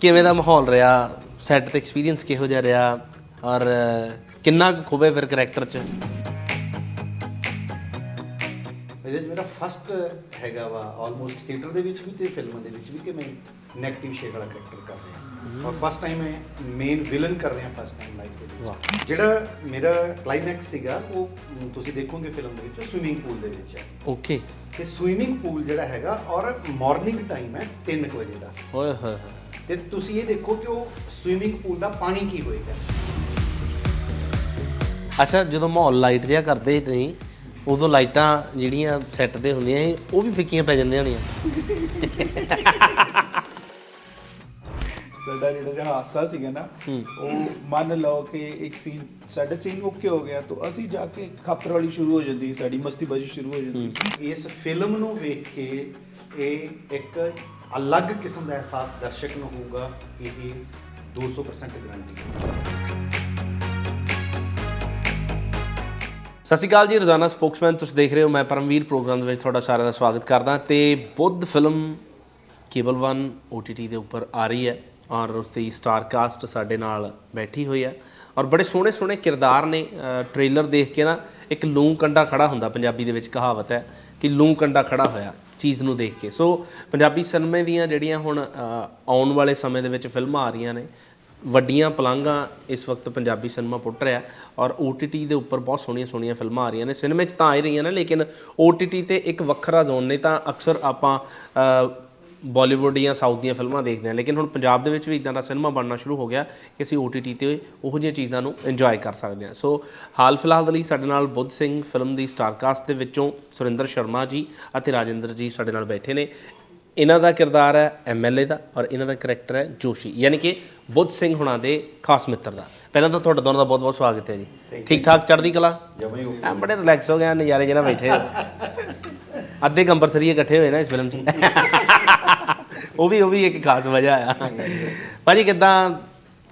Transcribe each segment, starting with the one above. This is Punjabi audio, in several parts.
ਕਿਵੇਂ ਦਾ ਮਾਹੌਲ ਰਿਹਾ? ਸੈੱਟ ਤੇ ਐਕਸਪੀਰੀਅੰਸ ਕਿਹੋ ਜਿਹਾ ਰਿਹਾ? ਔਰ ਕਿੰਨਾ ਕੁ ਖੂਬੇ ਫਿਰ ਕਰੈਕਟਰ 'ਚ? ਇਹਦੇ 'ਚ ਮੇਰਾ ਫਸਟ ਹੈਗਾ ਵਾ ਆਲਮੋਸਟ ਥੀਏਟਰ ਦੇ ਵਿੱਚ ਵੀ ਤੇ ਫਿਲਮਾਂ ਦੇ ਵਿੱਚ ਵੀ ਕਿ ਮੈਂ ਨੈਗੇਟਿਵ ਸ਼ੇਡ ਵਾਲਾ ਕਰੈਕਟਰ ਕਰ ਰਿਹਾ ਔਰ ਫਸਟ ਟਾਈਮ ਮੈਂ ਮੇਨ ਵਿਲਨ ਕਰ ਰਿਹਾ ਫਸਟ ਟਾਈਮ ਲਾਈਫ ਦੇ ਵਿੱਚ। ਜਿਹੜਾ ਮੇਰਾ ਕਲਾਈਮੈਕਸ ਸੀਗਾ ਉਹ ਤੁਸੀਂ ਦੇਖੋਗੇ ਫਿਲਮ ਦੇ ਵਿੱਚ ਸਵਿਮਿੰਗ ਪੂਲ ਦੇ ਵਿੱਚ ਹੈ। ਓਕੇ ਤੇ ਸਵਿਮਿੰਗ ਪੂਲ ਜਿਹੜਾ ਹੈਗਾ ਔਰ ਮਾਰਨਿੰਗ ਟਾਈਮ ਹੈ 3 ਵਜੇ ਦਾ। ਓਏ ਹੋਏ ਹੋਏ। ਤੇ ਤੁਸੀਂ ਇਹ ਦੇਖੋ ਕਿ ਉਹ ਸਵਿਮਿੰਗ ਪੂਲ ਦਾ ਪਾਣੀ ਕੀ ਹੋਏਗਾ। ਅੱਛਾ ਜਦੋਂ ਮਾਹੌਲ ਲਾਈਟ ਜਿਹਾ ਕਰਦੇ ਤੁਸੀਂ ਉਦੋਂ ਲਾਈਟਾਂ ਜਿਹੜੀਆਂ ਸੈੱਟ ਤੇ ਹੁੰਦੀਆਂ ਸੀ ਉਹ ਵੀ ਫਿੱਕੀਆਂ ਪੈ ਜਾਂਦੀਆਂ ਹੋਣੀਆਂ। ਸਾਡਾ ਜਿਹੜਾ ਜਿਹੜਾ ਹਾਸਾ ਸੀਗਾ ਨਾ ਉਹ ਮੰਨ ਲਓ ਕਿ ਇੱਕ ਸੀਨ ਸਾਡਾ ਸੀਨ ਓਕੇ ਹੋ ਗਿਆ ਤਾਂ ਅਸੀਂ ਜਾ ਕੇ ਖੱਪਰ ਵਾਲੀ ਸ਼ੁਰੂ ਹੋ ਜਾਂਦੀ ਸੀ, ਸਾਡੀ ਮਸਤੀਬਾਜ਼ੀ ਸ਼ੁਰੂ ਹੋ ਜਾਂਦੀ ਸੀ। ਇਸ ਫਿਲਮ ਨੂੰ ਵੇਖ ਕੇ ਇਹ ਇੱਕ ਅਲੱਗ ਕਿਸਮ ਦਾ ਅਹਿਸਾਸ ਦਰਸ਼ਕ ਨੂੰ ਹੋਊਗਾ, ਇਹ 200% ਗਾਰੰਟੀ ਹੈ। ਸਤਿ ਸ਼੍ਰੀ ਅਕਾਲ ਜੀ, ਰੋਜ਼ਾਨਾ ਸਪੋਕਸਮੈਨ ਤੁਸੀਂ ਦੇਖ ਰਹੇ ਹੋ, ਮੈਂ ਪਰਮਵੀਰ ਪ੍ਰੋਗਰਾਮ ਦੇ ਵਿੱਚ ਤੁਹਾਡਾ ਸਾਰਿਆਂ ਦਾ ਸਵਾਗਤ ਕਰਦਾ। ਤੇ ਬੁੱਧ ਫਿਲਮ ਕੇਬਲ 1 OTT ਦੇ ਉੱਪਰ ਆ ਰਹੀ ਹੈ ਔਰ ਉਸ ਦੀ ਸਟਾਰ ਕਾਸਟ ਸਾਡੇ ਨਾਲ ਬੈਠੀ ਹੋਈ ਹੈ। ਔਰ ਬੜੇ ਸੋਹਣੇ ਸੋਹਣੇ ਕਿਰਦਾਰ ਨੇ ਟ੍ਰੇਲਰ ਦੇਖ ਕੇ ਨਾ ਇੱਕ ਲੂੰ ਕੰਡਾ ਖੜਾ ਹੁੰਦਾ, ਪੰਜਾਬੀ ਦੇ ਵਿੱਚ ਕਹਾਵਤ ਹੈ ਕਿ ਲੂੰ ਕੰਡਾ ਖੜਾ ਹੋਇਆ। ਚੀਜ਼ ਨੂੰ ਦੇਖ ਕੇ। ਸੋ ਪੰਜਾਬੀ ਸਿਨੇਮੇ ਦੀਆਂ ਜਿਹੜੀਆਂ ਹੁਣ ਆਉਣ ਵਾਲੇ ਸਮੇਂ ਦੇ ਵਿੱਚ ਫਿਲਮਾਂ ਆ ਰਹੀਆਂ ਨੇ, ਵੱਡੀਆਂ ਪਲਾਂਘਾਂ ਇਸ ਵਕਤ ਪੰਜਾਬੀ ਸਿਨੇਮਾ ਪੁੱਟ ਰਿਹਾ ਔਰ OTT ਦੇ ਉੱਪਰ ਬਹੁਤ ਸੋਹਣੀਆਂ ਸੋਹਣੀਆਂ ਫਿਲਮਾਂ ਆ ਰਹੀਆਂ ਨੇ। ਸਿਨੇਮੇ 'ਚ ਤਾਂ ਆ ਹੀ ਰਹੀਆਂ ਨੇ, ਲੇਕਿਨ OTT ਤੇ ਇੱਕ ਵੱਖਰਾ ਜ਼ੋਨ ਨੇ। ਤਾਂ ਅਕਸਰ ਆਪਾਂ ਬਾਲੀਵੁੱਡ ਜਾਂ ਸਾਊਥ ਦੀਆਂ ਫਿਲਮਾਂ ਦੇਖਦੇ ਹਾਂ। ਲੇਕਿਨ ਹੁਣ ਪੰਜਾਬ ਦੇ ਵਿੱਚ ਵੀ ਇਦਾਂ ਦਾ ਸਿਨੇਮਾ ਬਣਨਾ ਸ਼ੁਰੂ ਹੋ ਗਿਆ ਕਿ ਅਸੀਂ OTT ਤੇ ਉਹੋ ਜਿਹੀਆਂ ਚੀਜ਼ਾਂ ਨੂੰ ਇੰਜੋਏ ਕਰ ਸਕਦੇ ਹਾਂ। ਸੋ ਹਾਲ ਫਿਲਹਾਲ ਦੇ ਲਈ ਸਾਡੇ ਨਾਲ ਬੁੱਧ ਸਿੰਘ ਫਿਲਮ ਦੀ ਸਟਾਰ ਕਾਸਟ ਦੇ ਵਿੱਚੋਂ ਸੁਰਿੰਦਰ ਸ਼ਰਮਾ ਜੀ ਅਤੇ ਰਾਜਿੰਦਰ ਜੀ ਸਾਡੇ ਨਾਲ ਬੈਠੇ ਨੇ। ਇਹਨਾਂ ਦਾ ਕਿਰਦਾਰ ਹੈ ਐਮਐਲਏ ਦਾ ਔਰ ਇਹਨਾਂ ਦਾ ਕਰੈਕਟਰ ਹੈ ਜੋਸ਼ੀ। ਯਾਨੀ ਕਿ ਬੁੱਧ ਸਿੰਘ ਹੁਣਾਂ ਦੇ ਖਾਸ ਮਿੱਤਰ ਦਾ। ਪਹਿਲਾਂ ਤਾਂ ਤੁਹਾਡਾ ਦੋਨਾਂ ਦਾ ਬਹੁਤ ਬਹੁਤ ਸਵਾਗਤ ਹੈ ਜੀ। ਠੀਕ ਠਾਕ ਚੜ੍ਹਦੀ ਕਲਾ? ਐ ਬੜੇ ਰਿਲੈਕਸ ਹੋ ਗਏ ਆ, ਨਜ਼ਾਰੇ ਜਿਹੜਾ ਬੈਠੇ। ਅੱਧੇ ਕੰਪਲਸਰੀ ਇਕੱਠੇ ਹੋਏ ਨਾ ਇਸ ਫਿਲਮ 'ਚ। ਉਹ ਵੀ ਉਹ ਵੀ ਇੱਕ ਖਾਸ ਵਜ੍ਹਾ ਆ। ਭਾਜੀ ਕਿਦਾਂ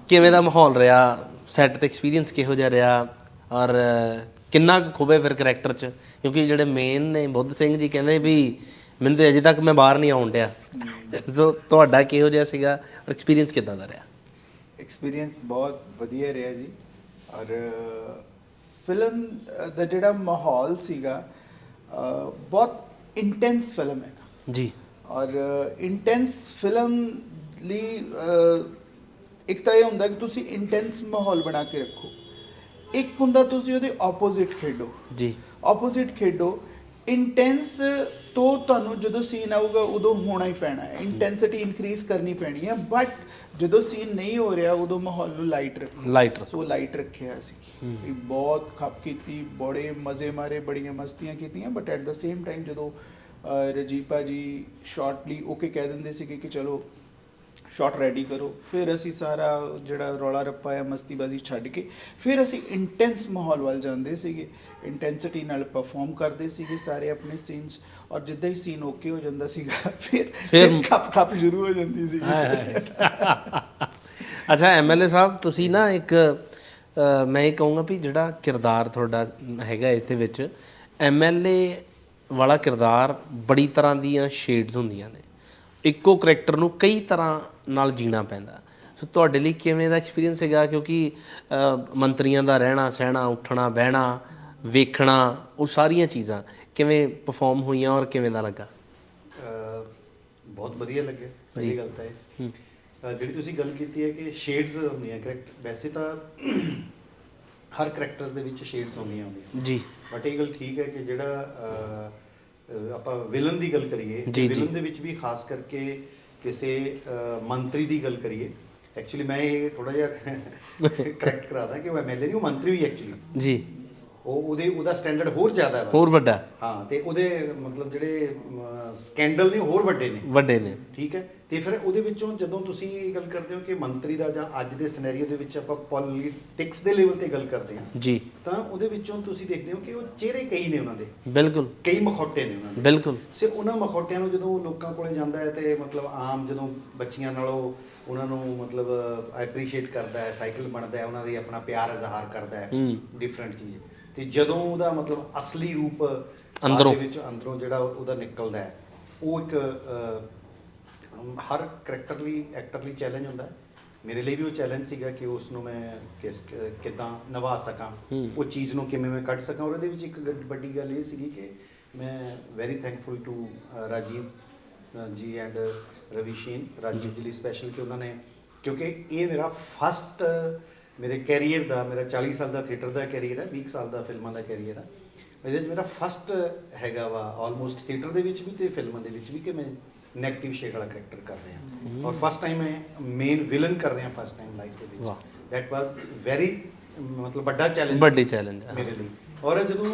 ਕਿਵੇਂ ਦਾ ਮਾਹੌਲ ਰਿਹਾ? ਸੈੱਟ ਤੇ ਐਕਸਪੀਰੀਅੰਸ ਕਿਹੋ ਜਿਹਾ ਰਿਹਾ? ਔਰ ਕਿੰਨਾ ਕੁ ਖੂਬੇ ਫਿਰ ਕਰੈਕਟਰ 'ਚ? ਕਿਉਂਕਿ ਜਿਹੜੇ ਮੇਨ ਨੇ ਬੁੱਧ ਸਿੰਘ ਜੀ ਕਹਿੰਦੇ ਵੀ ਮੈਨੂੰ ਤੇ ਅਜੇ ਤੱਕ ਮੈਂ ਬਾਹਰ ਨਹੀਂ ਆਉਣ ਡਿਆ। ਸੋ ਤੁਹਾਡਾ ਕਿਹੋ ਜਿਹਾ ਸੀਗਾ? ਐਕਸਪੀਰੀਅੰਸ ਕਿਦਾਂ ਦਾ ਰਿਹਾ? ਐਕਸਪੀਰੀਅੰਸ ਬਹੁਤ ਵਧੀਆ ਰਿਹਾ ਜੀ। ਔਰ ਫਿਲਮ ਦਾ ਜਿਹੜਾ ਮਾਹੌਲ ਸੀਗਾ ਬਹੁਤ ਇੰਟੈਂਸ ਫਿਲਮ ਹੈ ਜੀ। ਔਰ ਇੰਟੈਂਸ ਫਿਲਮ ਲਈ ਇੱਕ ਤਾਂ ਇਹ ਹੁੰਦਾ ਕਿ ਤੁਸੀਂ ਇੰਟੈਂਸ ਮਾਹੌਲ ਬਣਾ ਕੇ ਰੱਖੋ। ਇੱਕ ਹੁੰਦਾ ਤੁਸੀਂ ਉਹਦੇ ਆਪੋਜ਼ਿਟ ਖੇਡੋ। ਜੀ। ਆਪੋਜ਼ਿਟ ਖੇਡੋ। ਇੰਟੈਂਸ ਤੋਂ ਤੁਹਾਨੂੰ ਜਦੋਂ ਸੀਨ ਆਊਗਾ ਉਦੋਂ ਹੋਣਾ ਹੀ ਪੈਣਾ ਹੈ। ਇੰਟੈਂਸਿਟੀ ਇਨਕਰੀਜ਼ ਕਰਨੀ ਪੈਣੀ ਹੈ। ਬਟ ਜਦੋਂ ਸੀਨ ਨਹੀਂ ਹੋ ਰਿਹਾ ਉਦੋਂ ਮਾਹੌਲ ਨੂੰ ਲਾਈਟ ਰੱਖੋ। ਲਾਈਟ ਰੱਖੋ। ਸੋ ਲਾਈਟ ਰੱਖਿਆ ਸੀ ਇਹ ਬਹੁਤ ਖੱਪ ਕੀਤੀ ਬੜੇ ਮਜ਼ੇ ਮਾਰੇ ਬੜੀਆਂ ਮਸਤੀਆਂ ਕੀਤੀਆਂ but at the same time ਜਦੋਂ ਅਹ, ਰਜੀਪਾ ਜੀ ਸ਼ਾਰਟਲੀ ਓਕੇ ਕਹਿ ਦਿੰਦੇ ਸੀਗੇ ਕਿ ਚਲੋ ਸ਼ਾਟ ਰੈਡੀ ਕਰੋ। ਫਿਰ ਅਸੀਂ ਸਾਰਾ ਜਿਹੜਾ ਰੌਲਾ ਰੱਪਾ ਹੈ ਮਸਤੀਬਾਜ਼ੀ ਛੱਡ ਕੇ ਫਿਰ ਅਸੀਂ ਇੰਟੈਂਸ ਮਾਹੌਲ ਵੱਲ ਜਾਂਦੇ ਸੀਗੇ। ਇੰਟੈਂਸਿਟੀ ਨਾਲ ਪਰਫਾਰਮ ਕਰਦੇ ਸੀਗੇ ਸਾਰੇ ਆਪਣੇ ਸੀਨਸ ਔਰ ਜਿੱਦਾਂ ਹੀ ਸੀਨ ਓਕੇ ਹੋ ਜਾਂਦਾ ਸੀਗਾ ਫਿਰ ਫਿਰ- ਖੱਪ ਖੱਪ ਸ਼ੁਰੂ ਹੋ ਜਾਂਦੀ ਸੀ। ਅੱਛਾ ਐਮਐਲਏ ਸਾਹਿਬ ਤੁਸੀਂ ਨਾ ਇੱਕ ਮੈਂ ਇਹ ਕਹੂੰਗਾ ਵੀ ਜਿਹੜਾ ਕਿਰਦਾਰ ਤੁਹਾਡਾ ਹੈਗਾ ਇੱਥੇ ਵਿੱਚ ਐਮਐਲਏ ਵਾਲਾ ਕਿਰਦਾਰ ਬੜੀ ਤਰ੍ਹਾਂ ਦੀਆਂ ਸ਼ੇਡਸ ਹੁੰਦੀਆਂ ਨੇ। ਇੱਕੋ ਕਰੈਕਟਰ ਨੂੰ ਕਈ ਤਰ੍ਹਾਂ ਨਾਲ ਜੀਣਾ ਪੈਂਦਾ। ਸੋ ਤੁਹਾਡੇ ਲਈ ਕਿਵੇਂ ਦਾ ਐਕਸਪੀਰੀਅੰਸ ਹੈਗਾ? ਕਿਉਂਕਿ ਮੰਤਰੀਆਂ ਦਾ ਰਹਿਣਾ ਸਹਿਣਾ ਉੱਠਣਾ ਬਹਿਣਾ ਵੇਖਣਾ ਉਹ ਸਾਰੀਆਂ ਚੀਜ਼ਾਂ ਕਿਵੇਂ ਪਰਫਾਰਮ ਹੋਈਆਂ ਔਰ ਕਿਵੇਂ ਦਾ ਲੱਗਾ? ਬਹੁਤ ਵਧੀਆ ਲੱਗਿਆ। ਪਹਿਲੀ ਗੱਲ ਤਾਂ ਇਹ। ਜਿਹੜੀ ਤੁਸੀਂ ਗੱਲ ਕੀਤੀ ਹੈ ਕਿ ਸ਼ੇਡਸ ਹੁੰਦੀਆਂ ਕਰੈਕਟ ਵੈਸੇ ਤਾਂ ਹਰ ਕਰੈਕਟਰਸ ਦੇ ਵਿੱਚ ਸ਼ੇਡਸ ਹੁੰਦੀਆਂ ਹੁੰਦੀਆਂ। ਜੀ। ਬਟ ਇਹ ਗੱਲ ਠੀਕ ਹੈ ਕਿ ਜਿਹੜਾ ਆਪਾਂ ਵਿਲਨ ਦੀ ਗੱਲ ਕਰੀਏ। ਵਿਲਨ ਦੇ ਵਿੱਚ ਵੀ ਖਾਸ ਕਰਕੇ ਕਿਸੇ ਮੰਤਰੀ ਦੀ ਗੱਲ ਕਰੀਏ ਐਕਚੁਅਲੀ ਮੈਂ ਇਹ ਥੋੜਾ ਜਿਹਾ ਕਰੈਕਟ ਕਰਾਦਾ ਕਿ ਉਹ ਐਮਐਲਏ ਨਹੀਂ ਉਹ ਮੰਤਰੀ ਹੀ ਐਕਚੁਅਲੀ ਜੀ। ਉਹ ਉਹਦੇ ਉਹਦਾ ਸਟੈਂਡਰਡ ਹੋਰ ਜ਼ਿਆਦਾ ਹੈ ਹੋਰ ਵੱਡਾ। ਹਾਂ ਤੇ ਉਹਦੇ ਮਤਲਬ ਜਿਹੜੇ ਸਕੈਂਡਲ ਨੇ ਹੋਰ ਵੱਡੇ ਨੇ। ਵੱਡੇ ਨੇ। ਠੀਕ ਹੈ? ਤੇ ਫਿਰ ਉਹਦੇ ਵਿੱਚੋਂ ਜਦੋਂ ਤੁਸੀਂ ਇਹ ਗੱਲ ਕਰਦੇ ਹੋ ਕਿ ਮੰਤਰੀ ਦਾ ਜਾਂ ਅੱਜ ਦੇ ਸਿਨੈਰੀਓ ਦੇ ਵਿੱਚ ਆਪਾਂ ਪੋਲਿਟਿਕਸ ਦੇ ਲੈਵਲ ਤੇ ਗੱਲ ਕਰਦੇ ਹਾਂ ਜੀ। ਤਾਂ ਉਹਦੇ ਵਿੱਚੋਂ ਤੁਸੀਂ ਦੇਖਦੇ ਹੋ ਕਿ ਉਹ ਚਿਹਰੇ ਕਈ ਨੇ ਉਹਨਾਂ ਦੇ। ਬਿਲਕੁਲ। ਕਈ ਮਖੌਟੇ ਨੇ ਉਹਨਾਂ ਦੇ। ਬਿਲਕੁਲ। ਸੇ ਉਹਨਾਂ ਮਖੌਟਿਆਂ ਨੂੰ ਜਦੋਂ ਲੋਕਾਂ ਕੋਲੇ ਜਾਂਦਾ ਹੈ ਤੇ ਮਤਲਬ ਆਮ ਜਦੋਂ ਬੱਚੀਆਂ ਨਾਲੋਂ ਉਹਨਾਂ ਨੂੰ ਮਤਲਬ ਐਪਰੀਸ਼ੀਏਟ ਕਰਦਾ ਹੈ ਸਾਈਕਲ ਬਣਦਾ ਹੈ ਉਹਨਾਂ ਦੀ ਆਪਣਾ ਪਿਆਰ ਇਜ਼ਹਾਰ ਕਰਦਾ ਹੂੰ। ਡਿਫਰੈਂਟ ਚੀਜ਼। ਤੇ ਜਦੋਂ ਉਹਦਾ ਮਤਲਬ ਅਸਲੀ ਰੂਪ ਅੰਦਰੋਂ। ਦੇ ਵਿੱਚ ਅੰਦਰੋਂ ਜਿਹੜਾ ਉਹਦਾ ਨਿਕਲਦਾ ਹੈ ਉਹ ਇੱਕ ਹਰ ਕਰੈਕਟਰ ਲਈ ਐਕਟਰ ਲਈ ਚੈਲੰਜ ਹੁੰਦਾ ਹੈ ਮੇਰੇ ਲਈ ਵੀ ਉਹ ਚੈਲੰਜ ਸੀਗਾ ਕਿ ਉਸ ਨੂੰ ਮੈਂ ਕਿਸ ਕਿਦਾਂ ਨਿਭਾ ਸਕਾਂ। ਉਹ ਚੀਜ਼ ਨੂੰ ਕਿਵੇਂ ਮੈਂ ਕੱਢ ਸਕਾਂ ਔਰ ਇਹਦੇ ਵਿੱਚ ਇੱਕ ਵੱਡੀ ਗੱਲ ਇਹ ਸੀਗੀ ਕਿ ਮੈਂ ਵੈਰੀ ਥੈਂਕਫੁਲ ਟੂ ਰਾਜੀਵ ਜੀ ਐਂਡ ਰਵੀ ਸ਼ੇਨ ਰਾਜੀਵ ਜੀ ਲਈ ਸਪੈਸ਼ਲ ਕਿ ਉਹਨਾਂ ਨੇ ਕਿਉਂਕਿ ਇਹ ਮੇਰਾ ਫਸਟ ਮੇਰੇ ਕੈਰੀਅਰ ਦਾ ਮੇਰਾ 40 ਸਾਲ ਦਾ ਥੀਏਟਰ ਦਾ ਕੈਰੀਅਰ ਹੈ 20 ਸਾਲ ਦਾ ਫਿਲਮਾਂ ਦਾ ਕੈਰੀਅਰ ਹੈ। ਇਹਦੇ ਵਿੱਚ ਮੇਰਾ ਫਸਟ ਹੈਗਾ ਵਾ ਆਲਮੋਸਟ ਥੀਏਟਰ ਦੇ ਵਿੱਚ ਵੀ ਤੇ ਫਿਲਮਾਂ ਦੇ ਵਿੱਚ ਵੀ ਕਿ ਮੈਂ ਨੈਗੇਟਿਵ ਸ਼ੇਡ ਵਾਲਾ ਕਰੈਕਟਰ ਕਰ ਰਿਹਾ। ਔਰ ਫਸਟ ਟਾਈਮ ਮੈਂ ਮੇਨ ਵਿਲਨ ਕਰ ਰਿਹਾ ਫਸਟ ਟਾਈਮ ਲਾਈਫ ਦੇ। ਵਿੱਚ। ਦੈਟ ਵਾਸ ਵੈਰੀ ਮਤਲਬ ਵੱਡਾ ਚੈਲੰਜ ਵੱਡੀ ਹੈ। ਮੇਰੇ ਲਈ। ਔਰ ਜਦੋਂ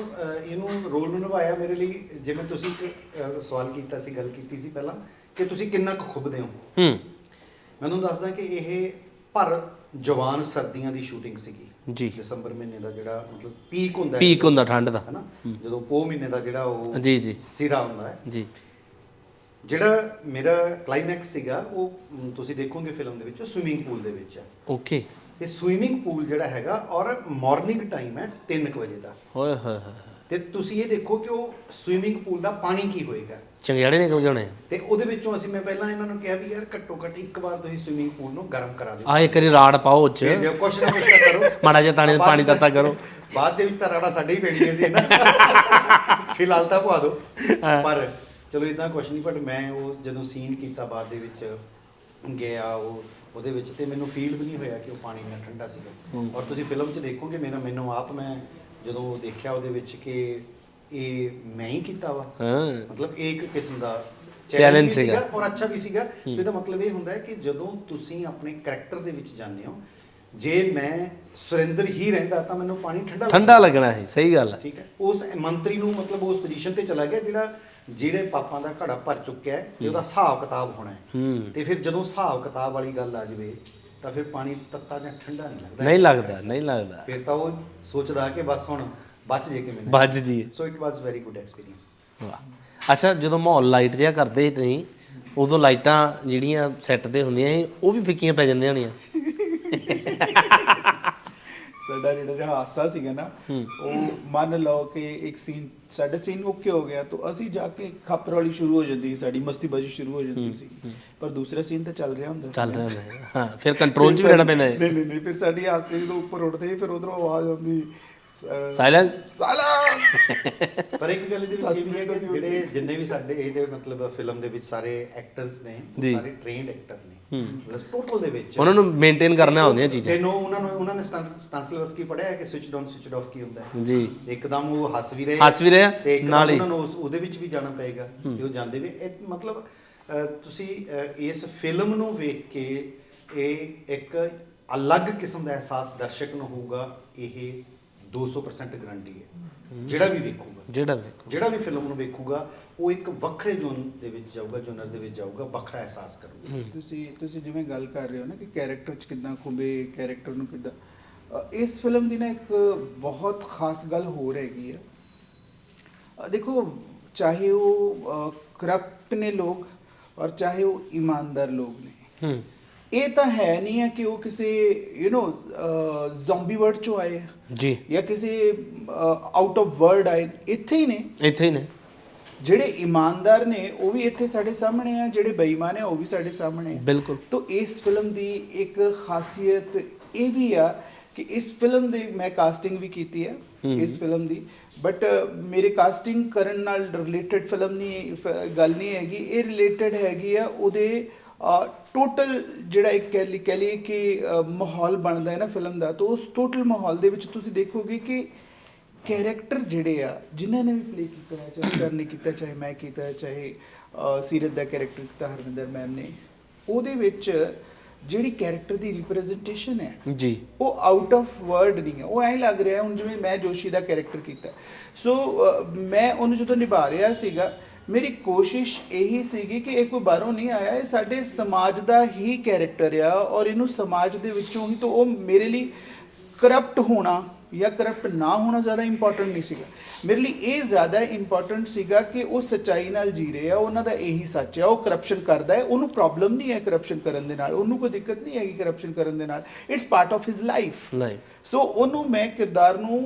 ਇਹਨੂੰ ਰੋਲ ਨੂੰ ਨਿਭਾਇਆ ਮੇਰੇ ਲਈ ਜਿਵੇਂ ਤੁਸੀਂ ਇੱਕ ਸਵਾਲ ਕੀਤਾ ਸੀ ਗੱਲ ਕੀਤੀ ਸੀ ਪਹਿਲਾਂ ਕਿ ਤੁਸੀਂ ਕਿੰਨਾ ਕੁ ਖੁੱਬਦੇ ਹੋ? ਹੂੰ। ਮੈਂ ਤੁਹਾਨੂੰ ਦੱਸਦਾ ਕਿ ਇਹ ਭਰ ਜਵਾਨ ਸਰਦੀਆਂ ਦੀ ਸ਼ੂਟਿੰਗ ਸੀਗੀ। ਜੀ। ਦਸੰਬਰ ਮਹੀਨੇ ਦਾ ਜਿਹੜਾ ਮਤਲਬ ਪੀਕ ਹੁੰਦਾ ਹੈ। ਪੀਕ ਹੁੰਦਾ ਠੰਡ ਦਾ। ਹੈਨਾ? ਜਦੋਂ ਪੋ ਮਹੀਨੇ ਦਾ ਜਿਹੜਾ ਉਹ ਜੀ, ਜੀ। ਸਿਰਾ ਹੁੰਦਾ ਹੈ। ਜੀ। ਜਿਹੜਾ ਮੇਰਾ ਕਲਾਈਮੈਕਸ ਸੀਗਾ ਉਹ ਮ, ਤੁਸੀਂ ਦੇਖੋਗੇ ਫਿਲਮ ਦੇ ਵਿੱਚ ਸਵਿਮਿੰਗ ਪੂਲ ਦੇ ਵਿੱਚ ਹੈ। ਓਕੇ ਇਹ ਸਵਿਮਿੰਗ ਪੂਲ ਜਿਹੜਾ ਹੈਗਾ ਔਰ ਮਾਰਨਿੰਗ ਟਾਈਮ ਹੈ 3 ਵਜੇ ਦਾ। ਹੋਏ ਹੋਏ ਹੋਏ। ਤੇ ਤੁਸੀਂ ਇਹ ਦੇਖੋ ਕਿ ਉਹ ਸਵਿਮਿੰਗ ਪੂਲ ਦਾ ਪਾਣੀ ਕੀ ਹੋਏਗਾ। ਚੰਗਿਆੜੇ ਨੇ ਕਿਉਂ ਜਾਣੇ। ਤੇ ਉਹਦੇ ਵਿੱਚੋਂ ਅਸੀਂ ਮੈਂ ਪਹਿਲਾਂ ਇਹਨਾਂ ਨੂੰ ਕਿਹਾ ਵੀ ਯਾਰ ਘੱਟੋ ਘੱਟ ਇੱਕ ਵਾਰ ਤੁਸੀਂ ਸਵਿਮਿੰਗ ਪੂਲ ਨੂੰ ਗਰਮ ਕਰਾ ਦਿਓ। ਆ ਇੱਕ ਵਾਰੀ ਰਾੜ ਪਾਓ ਉਹ ਫਿਰ ਚ ਜੇ ਕੁਛ ਨਾ ਕੁਛ ਤਾਂ ਕਰੋ। ਮਾੜਾ ਜਿਹਾ ਤਾਣੇ ਦਾ ਪਾਣੀ ਤੱਤਾ ਕਰੋ। ਬਾਅਦ ਦੇ ਵਿੱਚ ਤਾਂ ਰਾੜਾ ਸਾਡੇ ਹੀ ਪੈਣੀਆਂ ਸੀ ਨਾ। ਫਿਲਹਾਲ ਤਾਂ ਪਵਾ ਦਿਓ। ਪਰ ਚਲੋ ਇਦਾਂ ਕੁਛ ਨਹੀਂ ਬਟ ਮੈਂ ਉਹ ਜਦੋਂ ਸੀਨ ਕੀਤਾ ਬਾਅਦ ਦੇ ਵਿੱਚ ਗਿਆ ਉਹ ਉਹਦੇ ਵਿੱਚ ਤੇ ਮੈਨੂੰ ਫੀਲ ਵੀ ਨਹੀਂ ਹੋਇਆ ਕਿ ਉਹ ਪਾਣੀ ਇੰਨਾ ਠੰਡਾ ਸੀਗਾ। ਔਰ ਤੁਸੀਂ ਫਿਲਮ 'ਚ ਦੇਖੋਗੇ ਮੇਰਾ ਮੈਨੂੰ ਆਪ ਮੈਂ ਜਦੋਂ ਦੇਖਿਆ ਉਹਦੇ ਵਿੱਚ ਕਿ ਇਹ ਮੈਂ ਹੀ ਕੀਤਾ ਵਾ ਹਾਂ। ਮਤਲਬ ਇਹ ਇੱਕ ਕਿਸਮ ਦਾ ਵੀ ਸੀਗਾ। ਔਰ ਅੱਛਾ ਵੀ ਸੀਗਾ। ਸੋ ਇਹਦਾ ਮਤਲਬ ਇਹ ਹੁੰਦਾ ਹੈ ਕਿ ਜਦੋਂ ਤੁਸੀਂ ਆਪਣੇ ਕੈਰੈਕਟਰ ਦੇ ਵਿੱਚ ਜਾਂਦੇ ਹੋ ਜੇ ਮੈਂ ਸੁਰਿੰਦਰ ਹੀ ਰਹਿੰਦਾ ਤਾਂ ਮੈਨੂੰ ਪਾਣੀ ਠੰਡਾ ਠੰਡਾ ਲੱਗਣਾ ਸੀ ਸਹੀ ਗੱਲ ਹੈ। ਠੀਕ ਹੈ। ਉਸ ਮੰਤਰੀ ਨੂੰ ਮਤਲਬ ਉਸ ਪੋਜੀਸ਼ਨ ਤੇ ਚਲਾ ਗਿਆ ਜਿਹੜਾ ਜਿਹੜੇ ਪਾਪਾਂ ਦਾ ਘੜਾ ਭਰ ਚੁੱਕਿਆ ਹੈ ਤੇ ਉਹਦਾ ਹਿਸਾਬ ਕਿਤਾਬ ਹੋਣਾ ਹੂੰ। ਤੇ ਫਿਰ ਜਦੋਂ ਹਿਸਾਬ ਕਿਤਾਬ ਵਾਲੀ ਗੱਲ ਆ ਜਾਵੇ ਤਾਂ ਫਿਰ ਪਾਣੀ ਤੱਤਾ ਜਾਂ ਠੰਡਾ ਨਹੀਂ ਲੱਗਦਾ? ਨਹੀਂ ਲੱਗਦਾ ਨਹੀਂ ਲੱਗਦਾ। ਫਿਰ ਤਾਂ ਉਹ ਸੋਚਦਾ ਕਿ ਬਸ ਹੁਣ ਬਚ ਜੇ ਕਿਵੇਂ ਬੱਜ ਜੀ so it was very good experience ਵਾਹ। ਅੱਛਾ ਜਦੋਂ ਮਾਹੌਲ ਲਾਈਟ ਜਿਹਾ ਕਰਦੇ ਸੀ ਤੁਸੀਂ ਉਦੋਂ ਲਾਈਟਾਂ ਜਿਹੜੀਆਂ ਸੈੱਟ ਤੇ ਹੁੰਦੀਆਂ ਸੀ ਉਹ ਵੀ ਫਿੱਕੀਆਂ ਪੈ ਜਾਂਦੀਆਂ ਹੋਣੀਆਂ? ਸਾਡਾ ਜਿਹੜਾ ਜਿਹੜਾ ਹਾਸਾ ਸੀਗਾ ਨਾ ਉਹ ਮੰਨ ਲਓ ਕਿ ਇੱਕ ਸੀਨ ਸਾਡਾ ਸੀਨ ਓਕੇ ਹੋ ਗਿਆ ਤਾਂ ਅਸੀਂ ਜਾ ਕੇ ਖੱਪਰ ਵਾਲੀ ਸ਼ੁਰੂ ਹੋ ਜਾਂਦੀ ਸੀ ਸਾਡੀ ਮਸਤੀਬਾਜ਼ੀ ਸ਼ੁਰੂ ਹੋ ਜਾਂਦੀ ਸੀ। ਪਰ ਦੂਸਰਾ ਸੀਨ ਤਾਂ ਚੱਲ ਰਿਹਾ ਹੁੰਦਾ ਚੱਲ ਰਿਹਾ ਹੁੰਦਾ ਹੈ। ਹਾਂ ਫਿਰ ਕੰਟਰੋਲ 'ਚ ਵੀ ਰਹਿਣਾ ਪੈਂਦਾ ਹੈ ਨਹੀਂ ਨਹੀਂ ਨਹੀਂ ਫਿਰ ਸਾਡੀ ਹਾਸੇ ਜਦੋਂ ਉੱਪਰ ਉੱਠਦੇ ਫਿਰ ਉਧਰੋਂ ਆਵਾਜ਼ ਆਉਂਦੀ ਸਾਇਲੈਂਸ ਸਾਇਲੈਂਸ ਪਰ ਇੱਕ ਗੱਲ ਵਿੱਚ ਇਹ ਵੀ ਕਿ ਜਿਹੜੇ ਜਿੰਨੇ ਵੀ ਸਾਡੇ ਇਹਦੇ ਮਤਲਬ ਫਿਲਮ ਦੇ ਵਿੱਚ ਸਾਰੇ ਐਕਟਰਸ ਨੇ। ਸਾਰੇ ਟ੍ਰੇਨਡ ਐਕਟਰ ਨੇ ਮਤਲਬ ਟੋਟਲ ਦੇ ਵਿੱਚ ਉਹਨਾਂ ਨੂੰ ਮੇਨਟੇਨ ਕਰਨਾ ਹੁੰਦੀਆਂ ਚੀਜ਼ਾਂ। ਤੇ ਨੋ ਉਹਨਾਂ ਨੂੰ ਉਹਨਾਂ ਨੇ ਸਟਾਂਸਲਰਸ ਕੀ ਪੜਿਆ ਹੈ ਕਿ ਸਵਿਚਡ ਔਨ ਸਵਿਚਡ ਆਫ ਕੀ ਹੁੰਦਾ ਹੈ? ਜੀ। ਇੱਕਦਮ ਉਹ ਹੱਸ ਵੀ ਰਹੇ ਹੱਸ ਵੀ ਰਹੇ ਆ, ਤੇ ਇੱਕਦਮ ਨਾਲ ਹੀ। ਉਹਨਾਂ ਨੂੰ ਉਸ- ਉਹਦੇ ਵਿੱਚ ਵੀ ਜਾਣਾ ਪਏਗਾ ਤੇ ਉਹ ਜਾਂਦੇ ਵੀ ਇਹ ਮਤਲਬ ਤੁਸੀਂ ਇਸ ਫਿਲਮ ਨੂੰ ਵੇਖ ਕੇ ਇਹ ਇੱਕ ਅਲੱਗ ਕਿਸਮ ਦਾ ਅਹਿਸਾਸ ਦਰਸ਼ਕ ਨੂੰ ਹੋਊਗਾ ਇਹ 200% ਗਾਰੰਟੀ ਹੈ। ਜਿਹੜਾ ਵੀ ਵੇਖੂਗਾ। ਜਿਹੜਾ ਵੇਖੋ ਜਿਹੜਾ ਵੀ ਫਿਲਮ ਨੂੰ ਵੇਖੂਗਾ ਉਹ ਇੱਕ ਵੱਖਰੇ ਜ਼ੋਨ ਦੇ ਵਿੱਚ ਜਾਊਗਾ ਜੋਨਰ ਦੇ ਵਿੱਚ ਜਾਊਗਾ ਵੱਖਰਾ ਅਹਿਸਾਸ ਕਰੂਗਾ। ਤੁਸੀਂ ਤੁਸੀਂ ਜਿਵੇਂ ਗੱਲ ਕਰ ਰਹੇ ਹੋ ਨਾ ਕਿ ਕੈਰੈਕਟਰ ਚ ਕਿਦਾਂ ਖੁੰਬੇ ਕੈਰੈਕਟਰ ਨੂੰ ਕਿਦਾਂ ਇਸ ਫਿਲਮ ਦੀ ਨਾ ਇੱਕ ਬਹੁਤ ਖਾਸ ਗੱਲ ਹੋਰ ਹੈਗੀ ਆ। ਅ, ਦੇਖੋ ਚਾਹੇ ਉਹ ਕਰਪਟ ਨੇ ਲੋਕ ਔਰ ਚਾਹੇ ਉਹ ਇਮਾਨਦਾਰ ਲੋਕ ਨੇ। ਹੂੰ। ਇਹ ਤਾਂ ਹੈ ਨਹੀਂ ਹੈ ਕਿ ਉਹ ਕਿਸੇ ਯੂ نو ਜ਼ੋਂਬੀ ਵਰਡ ਚੋਂ ਆਏ ਆ ਜੀ। ਜਾਂ ਕਿਸੇ ਆਊਟ ਆਫ ਵਰਡ ਆਏ ਇੱਥੇ ਹੀ ਨੇ। ਇੱਥੇ ਹੀ ਨੇ। ਜਿਹੜੇ ਇਮਾਨਦਾਰ ਨੇ ਉਹ ਵੀ ਇੱਥੇ ਸਾਡੇ ਸਾਹਮਣੇ ਆ। ਜਿਹੜੇ ਬੇਈਮਾਨ ਆ ਉਹ ਵੀ ਸਾਡੇ ਸਾਹਮਣੇ ਆ। ਬਿਲਕੁਲ। ਤੋ ਇਸ ਫਿਲਮ ਦੀ ਇੱਕ ਖਾਸੀਅਤ ਇਹ ਵੀ ਆ ਕਿ ਇਸ ਫਿਲਮ ਦੀ ਮੈਂ ਕਾਸਟਿੰਗ ਵੀ ਕੀਤੀ ਹੈ। ਇਸ ਫਿਲਮ ਦੀ। ਬਟ ਮੇਰੇ ਕਾਸਟਿੰਗ ਕਰਨ ਨਾਲ ਰਿਲੇਟਡ ਫਿਲਮ ਨਹੀਂ ਗੱਲ ਨਹੀਂ ਹੈਗੀ। ਇਹ ਰਿਲੇਟਡ ਹੈਗੀ ਆ ਉਹਦੇ ਟੋਟਲ ਜਿਹੜਾ ਇੱਕ ਕਹਿ ਲਈ ਕਹਿ ਲਈਏ ਕਿ ਮਾਹੌਲ ਬਣਦਾ ਹੈ ਨਾ ਫਿਲਮ ਦਾ ਤਾਂ ਉਸ ਟੋਟਲ ਮਾਹੌਲ ਦੇ ਵਿੱਚ ਤੁਸੀਂ ਦੇਖੋਗੇ ਕਿ ਕੈਰੈਕਟਰ ਜਿਹੜੇ ਆ ਜਿਨ੍ਹਾਂ ਨੇ ਵੀ ਪਲੇ ਕੀਤਾ ਹੈ ਚਾਹੇ ਸਰ ਨੇ ਕੀਤਾ ਚਾਹੇ ਮੈਂ ਕੀਤਾ ਚਾਹੇ ਸੀਰਤ ਦਾ ਕੈਰੈਕਟਰ ਕੀਤਾ ਹਰਵਿੰਦਰ ਮੈਮ ਨੇ ਉਹਦੇ ਵਿੱਚ ਜਿਹੜੀ ਕੈਰੈਕਟਰ ਦੀ ਰਿਪਰੈਜ਼ੈਂਟੇਸ਼ਨ ਹੈ ਜੀ। ਉਹ ਆਊਟ ਆਫ ਵਰਡ ਨਹੀਂ ਹੈ। ਉਹ ਐਂ ਲੱਗ ਰਿਹਾ ਹੁਣ ਜਿਵੇਂ ਮੈਂ ਜੋਸ਼ੀ ਦਾ ਕੈਰੈਕਟਰ ਕੀਤਾ। ਸੋ ਮੈਂ ਉਹਨੂੰ ਜਦੋਂ ਨਿਭਾ ਰਿਹਾ ਸੀਗਾ ਮੇਰੀ ਕੋਸ਼ਿਸ਼ ਇਹੀ ਸੀਗੀ ਕਿ ਇਹ ਕੋਈ ਬਾਹਰੋਂ ਨਹੀਂ ਆਇਆ ਇਹ ਸਾਡੇ ਸਮਾਜ ਦਾ ਹੀ ਕੈਰੈਕਟਰ ਆ ਔਰ ਇਹਨੂੰ ਸਮਾਜ ਦੇ ਵਿੱਚੋਂ ਹੀ ਤਾਂ ਉਹ ਮੇਰੇ ਲਈ ਕਰਪਟ ਹੋਣਾ ਜਾਂ ਕਰਪਟ ਨਾ ਹੋਣਾ ਜ਼ਿਆਦਾ ਇੰਪੋਰਟੈਂਟ ਨਹੀਂ ਸੀਗਾ। ਮੇਰੇ ਲਈ ਇਹ ਜ਼ਿਆਦਾ ਇੰਪੋਰਟੈਂਟ ਸੀਗਾ ਕਿ ਉਹ ਸੱਚਾਈ ਨਾਲ ਜੀ ਰਹੇ ਆ ਉਹਨਾਂ ਦਾ ਇਹੀ ਸੱਚ ਹੈ ਉਹ ਕਰਪਸ਼ਨ ਕਰਦਾ ਹੈ ਉਹਨੂੰ ਪ੍ਰੋਬਲਮ ਨਹੀਂ ਹੈ ਕਰਪਸ਼ਨ ਕਰਨ ਦੇ ਨਾਲ ਉਹਨੂੰ ਕੋਈ ਦਿੱਕਤ ਨਹੀਂ ਹੈਗੀ ਕਰਪਸ਼ਨ ਕਰਨ ਦੇ ਨਾਲ it's part of his life ਨਹੀਂ ਸੋ ਉਹਨੂੰ ਮੈਂ ਕਿਰਦਾਰ ਨੂੰ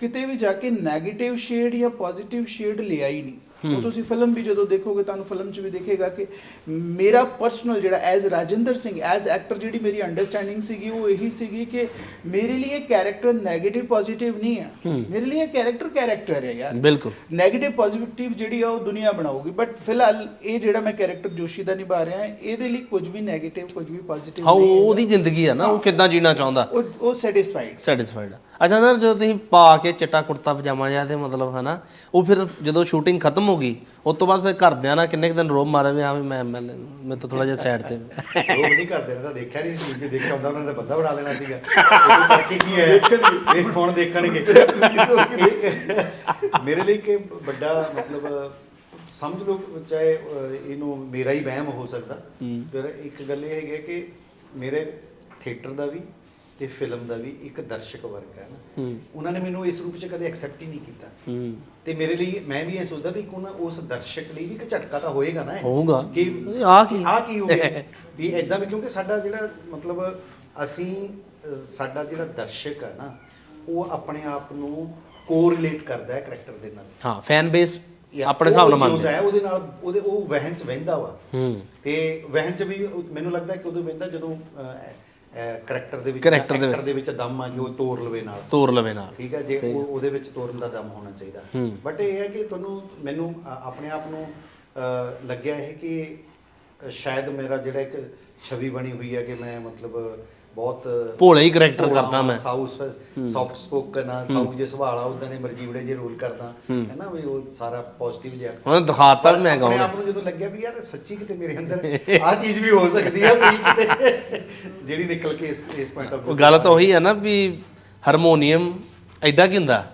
ਕਿਤੇ ਵੀ ਜਾ ਕੇ 네ਗੇਟਿਵ ਸ਼ੇਡ ਜਾਂ ਪੋਜ਼ਿਟਿਵ ਸ਼ੇਡ ਲਿਆ ਹੀ ਨਹੀਂ। ਉਹ ਤੁਸੀਂ ਫਿਲਮ ਵੀ ਜਦੋਂ ਦੇਖੋਗੇ ਤੁਹਾਨੂੰ ਫਿਲਮ 'ਚ ਵੀ ਦੇਖੇਗਾ ਕਿ ਮੇਰਾ ਪਰਸਨਲ ਜਿਹੜਾ as Rajinder Singh as actor ਜਿਹੜੀ ਮੇਰੀ ਅੰਡਰਸਟੈਂਡਿੰਗ ਸੀਗੀ ਉਹ ਇਹੀ ਸੀਗੀ ਕਿ ਮੇਰੇ ਲਈ ਇਹ ਕੈਰੈਕਟਰ 네ਗੇਟਿਵ ਪੋਜ਼ਿਟਿਵ ਨਹੀਂ ਹੈ। ਮੇਰੇ ਲਈ ਇਹ ਕੈਰੈਕਟਰ ਕੈਰੈਕਟਰ ਹੈ ਯਾਰ। ਬਿਲਕੁਲ। 네ਗੇਟਿਵ ਪੋਜ਼ਿਟਿਵ ਜਿਹੜੀ ਆ ਉਹ ਦੁਨੀਆ ਬਣਾਉਗੀ ਬਟ ਫਿਲਹਾਲ ਇਹ ਜਿਹੜਾ ਮੈਂ ਕੈਰੈਕਟਰ ਜੋਸ਼ੀ ਦਾ ਨਿਭਾ ਰਿਹਾ ਇਹਦੇ ਲਈ ਕੁਝ ਵੀ 네ਗੇਟਿਵ ਕੁਝ ਵੀ ਪੋਜ਼ਿਟਿਵ ਨਹੀਂ ਹਾਂ ਉਹਦੀ ਜ਼ਿੰਦਗੀ ਆ ਨਾ ਉਹ ਕਿੱਦਾਂ ਜੀਣਾ ਚਾਹੁੰਦਾ? ਉਹ ਉਹ ਸੈਟੀਸਫਾਈਡ ਸੈਟੀਸਫਾਈਡ ਆ। ਅੱਛਾ ਸਰ ਜਦੋਂ ਤੁਸੀਂ ਪਾ ਕੇ ਚਿੱਟਾ ਕੁੜਤਾ ਪਜਾਮਾ ਜਿਹਾ ਤੇ ਮਤਲਬ ਹਨਾ ਉਹ ਫਿਰ ਜਦੋਂ ਸ਼ੂਟਿੰਗ ਖਤਮ ਹੋ ਗਈ ਉਸ ਤੋਂ ਬਾਅਦ ਫਿਰ ਘਰਦਿਆਂ ਨਾਲ ਕਿੰਨੇ ਕੁ ਦਿਨ ਰੋਬ ਮਾਰੇ ਵੀ ਆ ਵੀ ਮੈਂ ਮੈਂ ਮੈਂ ਤਾਂ ਥੋੜਾ ਜਿਹਾ ਸਾਈਡ ਤੇ ਉਹ ਨਹੀਂ ਕਰਦੇ ਨੇ ਤਾਂ ਦੇਖਿਆ ਨਹੀਂ ਸੀ ਜੇ ਦੇਖਿਆ ਹੁੰਦਾ ਉਹਨਾਂ ਨੇ ਤਾਂ ਬੰਦਾ ਬਣਾ ਦੇਣਾ ਸੀਗਾ। ਇਹ ਕਰਕੇ ਕੀ ਹੈ ਇਹ ਕੌਣ ਦੇਖਣਗੇ। ਮੇਰੇ ਲਈ ਕਿ ਵੱਡਾ ਮਤਲਬ ਸਮਝ ਲਓ ਚਾਹੇ ਇਹਨੂੰ ਮੇਰਾ ਹੀ ਵਹਿਮ ਹੋ ਸਕਦਾ। ਪਰ ਇੱਕ ਗੱਲ ਇਹ ਹੈਗੀ ਕਿ ਮੇਰੇ ਥੀਏਟਰ ਦਾ ਵੀ ਤੇ ਫਿਲਮ ਦਾ ਵੀ ਇੱਕ ਦਰਸ਼ਕ ਵਰਗ ਹੈ ਨਾ। ਉਹਨਾਂ ਨੇ ਮੈਨੂੰ ਇਸ ਰੂਪ 'ਚ ਕਦੇ ਐਕਸੈਪਟ ਹੀ ਨਹੀਂ ਕੀਤਾ। ਤੇ ਮੇਰੇ ਲਈ ਮੈਂ ਵੀ ਇਹ ਸੋਚਦਾ ਵੀ ਕੋਨਾ ਉਸ ਦਰਸ਼ਕ ਲਈ ਵੀ ਇੱਕ ਝਟਕਾ ਤਾਂ ਹੋਏਗਾ ਨਾ। ਹੋਊਗਾ। ਕਿ ਆਹ ਕੀ? ਆ ਕੀ ਹੋ ਗਿਆ? ਵੀ ਐਦਾਂ ਵੀ ਕਿਉਂਕਿ ਸਾਡਾ ਜਿਹੜਾ ਮਤਲਬ ਅਸੀਂ ਸਾਡਾ ਜਿਹੜਾ ਦਰਸ਼ਕ ਹੈ ਨਾ ਉਹ ਆਪਣੇ ਆਪ ਨੂੰ ਕੋਰਿਲੇਟ ਕਰਦਾ ਹੈ ਕਰੈਕਟਰ ਦੇ ਨਾਲ। ਹਾਂ ਫੈਨ ਬੇਸ ਆਪਣੇ ਹਿਸਾਬ ਨਾਲ ਮੰਨਦੇ ਹੈ ਉਹਦੇ ਨਾਲ ਉਹਦੇ ਉਹ ਵਹਿਣ ਚ ਵਹਿੰਦਾ ਵਾ। ਹੂੰ। ਤੇ ਵਹਿਣ ਚ ਵੀ ਮੈਨੂੰ ਲੱਗਦਾ ਕਿ ਉਦੋਂ ਵਹਿੰਦਾ ਜਦੋਂ ਕਰੈਕਟਰ ਦੇ ਵਿੱਚ Character ਦੇ ਵਿੱਚ। actor ਦੇ ਵਿੱਚ ਦਮ ਆ ਕਿ ਉਹ ਤੋੜ ਲਵੇ ਨਾਲ ਤੋਰ ਲਵੇ ਨਾਲ ਠੀਕ ਹੈ ਜੇ ਉਹ ਉਹਦੇ ਵਿੱਚ ਤੋਰਨ ਦਾ ਦਮ ਹੋਣਾ ਚਾਹੀਦਾ। ਬਟ ਇਹ ਹੈ ਕਿ ਤੁਹਾਨੂੰ ਮੈਨੂੰ ਅ- ਆਪਣੇ ਆਪ ਨੂੰ ਅ, ਲੱਗਿਆ ਹੈ ਕਿ ਅ, ਸ਼ਾਇਦ ਮੇਰਾ ਜਿਹੜਾ ਇੱਕ ਛਵੀ ਬਣੀ ਹੋਈ ਹੈ ਕਿ ਮੈਂ ਮਤਲਬ ਬਹੁਤ ਭੋਲਾ ਹੀ character ਭੋਲਾ ਕਰਦਾ ਮੈਂ। ਸਾਊਸ ਸੌਫਟ ਸਪੋਕਨ ਆ ਸਾਊ ਜੇ ਸੁਭਾਅ ਆ ਉਦਾਂ ਦੇ ਮਰਜੀਵੜੇ ਜੇ ਰੋਲ ਕਰਦਾ। ਹੈ। ਨਾ ਵੀ ਉਹ ਸਾਰਾ ਪੋਜ਼ਿਟਿਵ ਜਿਹਾ। ਉਹਨੇ ਦਿਖਾਤਾ ਵੀ ਮੈਂ ਆਪਣੇ ਗਾਉਣਾ ਆਪ ਨੂੰ ਜਦੋਂ ਲੱਗਿਆ ਵੀ ਯਾਰ ਸੱਚੀ ਕਿਤੇ ਮੇਰੇ ਅੰਦਰ ਆ ਚੀਜ਼ ਵੀ ਹੋ ਸਕਦੀ ਹੈ ਕੋਈ ਕਿਤੇ। ਜਿਹੜੀ ਨਿਕਲ ਕੇ ਇਸ ਇਸ ਪੁਆਇੰਟ ਆਫ ਉਹ ਗੱਲ ਤਾਂ ਉਹੀ ਹੈ ਨਾ ਵੀ ਹਾਰਮੋਨੀਅਮ ਐਡਾ ਕੀ ਹੁੰਦਾ?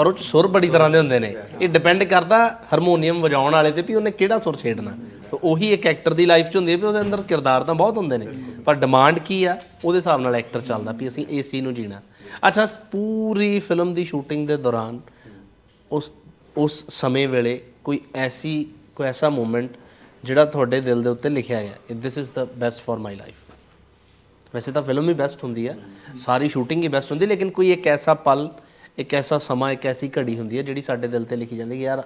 ਪਰ ਉਹ ਚ ਸੁਰ ਬੜੀ ਤਰ੍ਹਾਂ ਦੇ ਹੁੰਦੇ ਨੇ। ਇਹ ਡਿਪੈਂਡ ਕਰਦਾ ਹਾਰਮੋਨੀਅਮ ਵਜਾਉਣ ਵਾਲੇ ਤੇ ਵੀ ਉਹਨੇ ਕਿਹੜਾ ਸੁਰ ਛੇੜਨਾ। ਤੇ ਉਹੀ ਇੱਕ ਐਕਟਰ ਦੀ ਲਾਈਫ 'ਚ ਹੁੰਦੀ ਹੈ ਵੀ ਉਹਦੇ ਅੰਦਰ ਕਿਰਦਾਰ ਤਾਂ ਬਹੁਤ ਹੁੰਦੇ ਨੇ। ਪਰ ਡਿਮਾਂਡ ਕੀ ਆ? ਉਹਦੇ ਹਿਸਾਬ ਨਾਲ ਐਕਟਰ ਚੱਲਦਾ ਵੀ ਅਸੀਂ ਇਸ ਚੀਜ਼ ਨੂੰ ਜੀਣਾ। ਅੱਛਾ ਪੂਰੀ ਫਿਲਮ ਦੀ ਸ਼ੂਟਿੰਗ ਦੇ ਦੌਰਾਨ ਉਸ ਉਸ ਸਮੇਂ ਵੇਲੇ ਕੋਈ ਐਸੀ, ਕੋਈ ਐਸਾ ਮੂਮੈਂਟ ਜਿਹੜਾ ਤੁਹਾਡੇ ਦਿਲ ਦੇ ਉੱਤੇ ਲਿਖਿਆ ਗਿਆ this is the best for my life ਵੈਸੇ ਤਾਂ ਫਿਲਮ ਹੀ ਬੈਸਟ ਹੁੰਦੀ ਆ। ਸਾਰੀ ਸ਼ੂਟਿੰਗ ਹੀ ਬੈਸਟ ਹੁੰਦੀ, ਲੇਕਿਨ ਕੋਈ ਇੱਕ ਐਸਾ ਪਲ ਇੱਕ ਐਸਾ ਸਮਾਂ ਇੱਕ ਐਸੀ ਘੜੀ ਹੁੰਦੀ ਹੈ ਜਿਹੜੀ ਸਾਡੇ ਦਿਲ ਤੇ ਲਿਖੀ ਜਾਂਦੀ ਕਿ ਯਾਰ